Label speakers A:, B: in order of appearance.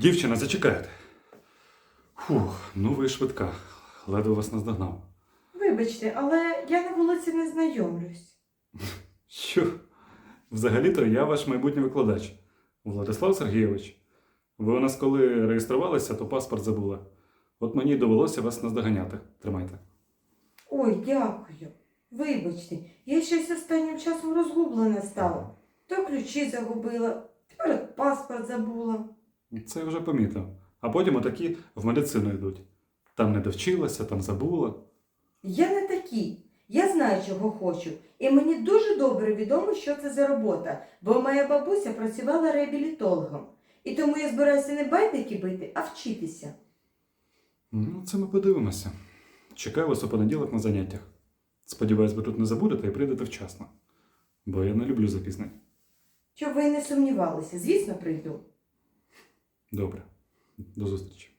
A: Дівчина, зачекайте. Фух, ну ви швидка. Ледве вас наздогнав.
B: Вибачте, але я на вулиці не знайомлюсь.
A: Що? Взагалі-то я ваш майбутній викладач. Владислав Сергійович. Ви у нас коли реєструвалися, то паспорт забула. От мені й довелося вас наздоганяти. Тримайте.
B: Ой, дякую. Вибачте, я щось останнім часом розгублена стала. То ключі загубила, тепер паспорт забула.
A: Це я вже помітив. А потім отакі в медицину йдуть. Там не довчилася, там забула.
B: Я не такий. Я знаю, чого хочу. І мені дуже добре відомо, що це за робота, бо моя бабуся працювала реабілітологом. І тому я збираюся не байдики бити, а вчитися.
A: Ну, це ми подивимося. Чекаю вас у понеділок на заняттях. Сподіваюсь, ви тут не забудете і прийдете вчасно. Бо я не люблю запізнень.
B: Щоб ви не сумнівалися, звісно, прийду.
A: Добре. До зустрічі.